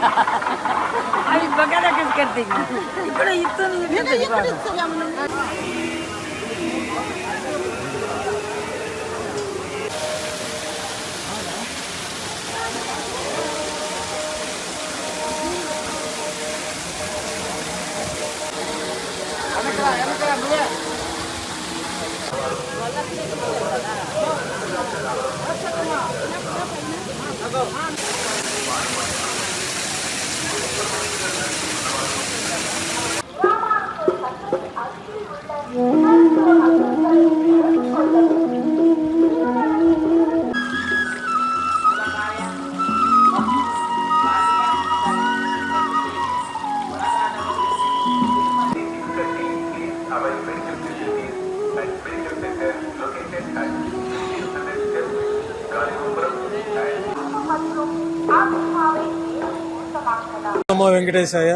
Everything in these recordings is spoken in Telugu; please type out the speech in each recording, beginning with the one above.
आई बघायला कसं करते इकडे इथून इथं 음. నమో వెంకటేశాయ.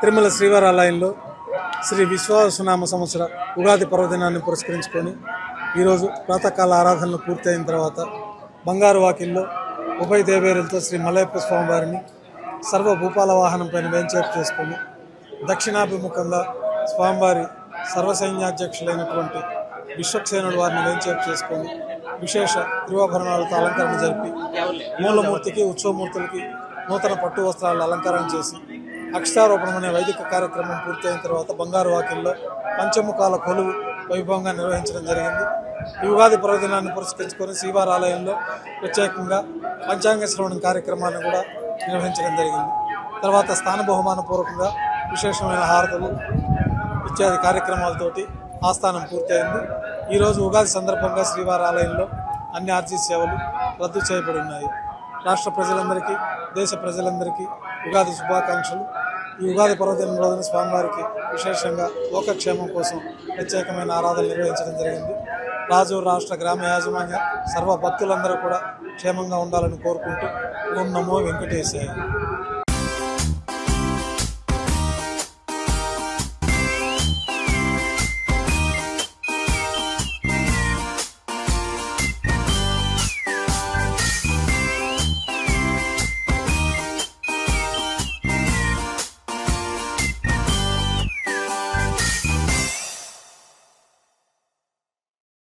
తిరుమల శ్రీవారి ఆలయంలో శ్రీ విశ్వాసనామ సంవత్సర ఉగాది పర్వదినాన్ని పురస్కరించుకొని ఈరోజు ప్రాతకాల ఆరాధనలు పూర్తయిన తర్వాత బంగారు వాకిల్లో ఉభయ దేవేరులతో శ్రీ మలయప్ప స్వామివారిని సర్వ భూపాల వాహనం పైన వేంచేపు చేసుకొని దక్షిణాభిముఖంగా స్వామివారి సర్వసైన్యాధ్యక్షులైనటువంటి విశ్వక్సేనుడు వారిని వేంచేపు చేసుకొని విశేష తిరువాభరణాలతో అలంకరణ జరిపి మూలమూర్తికి ఉత్సవమూర్తులకి నూతన పట్టు వస్త్రాలు అలంకరణ చేసి అక్షరారోపణం అనే వైదిక కార్యక్రమం పూర్తయిన తర్వాత బంగారు వాకిల్లో పంచముఖాల కొలువు వైభవంగా నిర్వహించడం జరిగింది. యుగాది ఉగాది పర్వదినాన్ని పురస్కరించుకొని శ్రీవారి ఆలయంలో ప్రత్యేకంగా పంచాంగ శ్రవణం కార్యక్రమాన్ని కూడా నిర్వహించడం జరిగింది. తర్వాత స్థాన బహుమాన పూర్వకంగా విశేషమైన హారతులు ఇత్యాది కార్యక్రమాలతోటి ఆస్థానం పూర్తయింది. ఈరోజు ఉగాది సందర్భంగా శ్రీవారి ఆలయంలో అన్ని ఆర్జీ సేవలు రద్దు చేయబడి ఉన్నాయి. రాష్ట్ర ప్రజలందరికీ దేశ ప్రజలందరికీ ఉగాది శుభాకాంక్షలు. ఈ ఉగాది పర్వదినం రోజున స్వామివారికి విశేషంగా లోకక్షేమం కోసం ప్రత్యేకమైన ఆరాధన నిర్వహించడం జరిగింది. రాజు రాష్ట్ర గ్రామ యాజమాన్య సర్వ భక్తులందరూ కూడా క్షేమంగా ఉండాలని కోరుకుంటూ ఓం నమో వెంకటేశాయ.